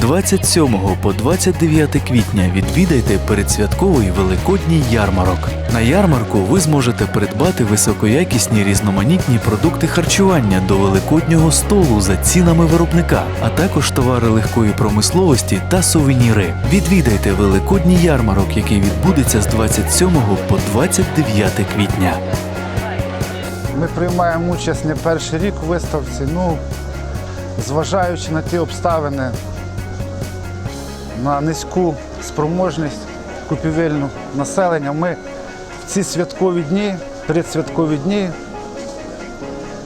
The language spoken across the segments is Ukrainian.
27 по 29 квітня відвідайте передсвятковий великодній ярмарок. На ярмарку ви зможете придбати високоякісні різноманітні продукти харчування до великоднього столу за цінами виробника, а також товари легкої промисловості та сувеніри. Відвідайте великодній ярмарок, який відбудеться з 27 по 29 квітня. Ми приймаємо участь не перший рік у виставці. Ну, зважаючи на ті обставини, на низьку спроможність купівельну населення, ми в ці святкові дні, передсвяткові дні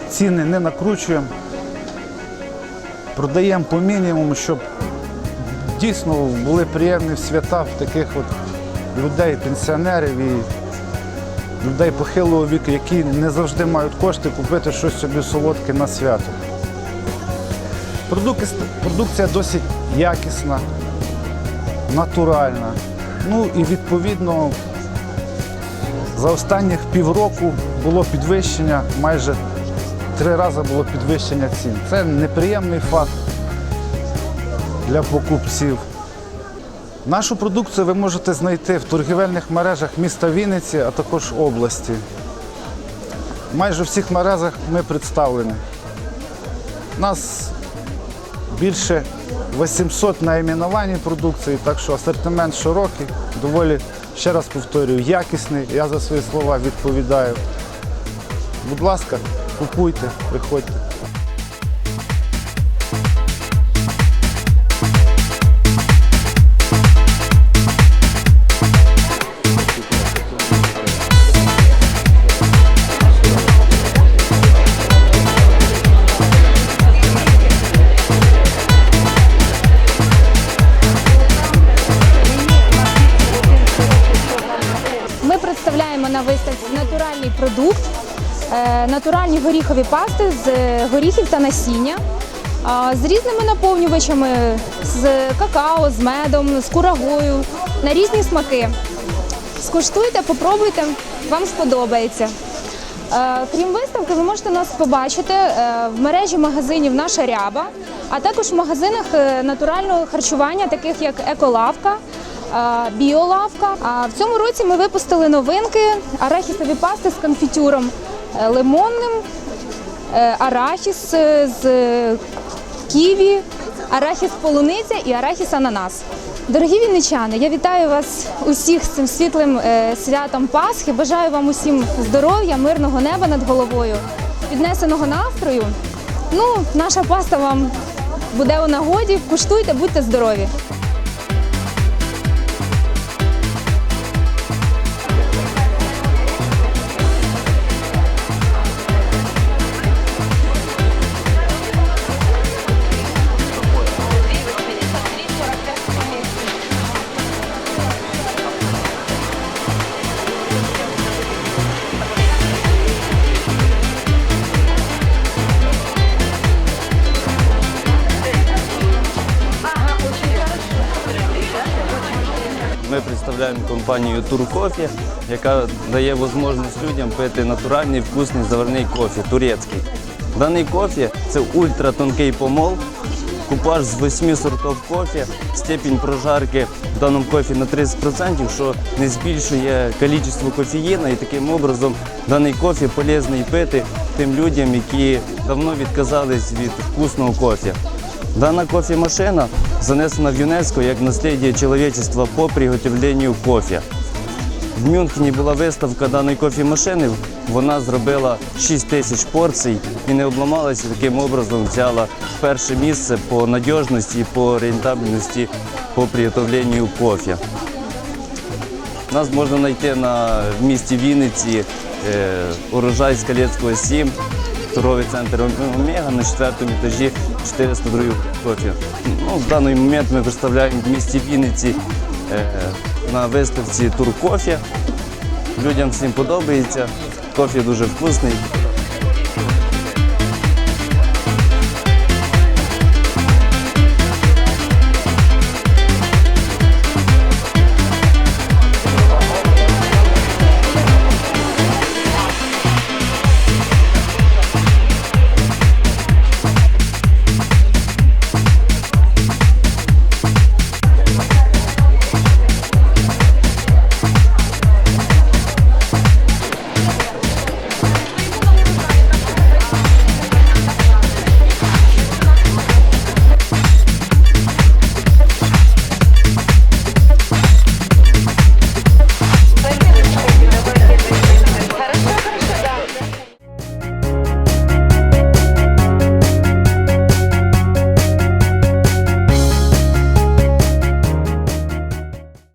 ціни не накручуємо, продаємо по мінімуму, щоб дійсно були приємні свята в таких от людей, пенсіонерів і людей похилого віку, які не завжди мають кошти купити щось собі солодке на свято. Продукція досить якісна, натуральна. Ну і відповідно за останніх півроку було підвищення, майже три рази було підвищення цін. Це неприємний факт для покупців. Нашу продукцію ви можете знайти в торгівельних мережах міста Вінниці, а також області. Майже в всіх мережах ми представлені. У нас більше 800 найменувань продукції, так що асортимент широкий, доволі, ще раз повторюю, якісний. Я за свої слова відповідаю. Будь ласка, купуйте, приходьте. На виставці натуральний продукт, е, натуральні горіхові пасти з е, горіхів та насіння, з різними наповнювачами, з какао, з медом, з курагою, на різні смаки. Скуштуйте, попробуйте, вам сподобається. Е, Крім виставки, ви можете нас побачити в мережі магазинів Наша ряба, а також в магазинах натурального харчування, таких як Еколавка, Біолавка. А в цьому році ми випустили новинки арахісові пасти з конфітюром е, лимонним, е, арахіс е, з ківі, арахіс полуниця і арахіс ананас. Дорогі вінничани, я вітаю вас усіх з цим світлим святом Пасхи. Бажаю вам усім здоров'я, мирного неба над головою, піднесеного настрою. Ну, наша паста вам буде у нагоді. Куштуйте, будьте здорові. Ми представляємо компанію Туркофі, яка дає можливість людям пити натуральний вкусний заварний кофе, турецький. Даний кофе це ультратонкий помол, купаж з 8 сортів кофе, степінь прожарки в даному кофі на 30%, що не збільшує кількість кофеїна і таким образом даний кофе полезний пити тим людям, які давно відказались від вкусного кофе. Дана кофемашина занесена в ЮНЕСКО як наслідие человечества по приготовленню кофе. В Мюнхені була виставка даної кофемашини. Вона зробила 6 тисяч порцій і не обламалася. Таким образом взяла перше місце по надіжності по рентабельності по приготовленню кофе. Нас можна знайти на в місті Вінниці, е, урожай Скалецького 7, торговий центр Омега на четвертому етажі 402 кофе. Ну, в даний момент ми представляємо в місті Вінниці е, на виставці Тур кофе. Людям всім подобається. Кофе дуже вкусний.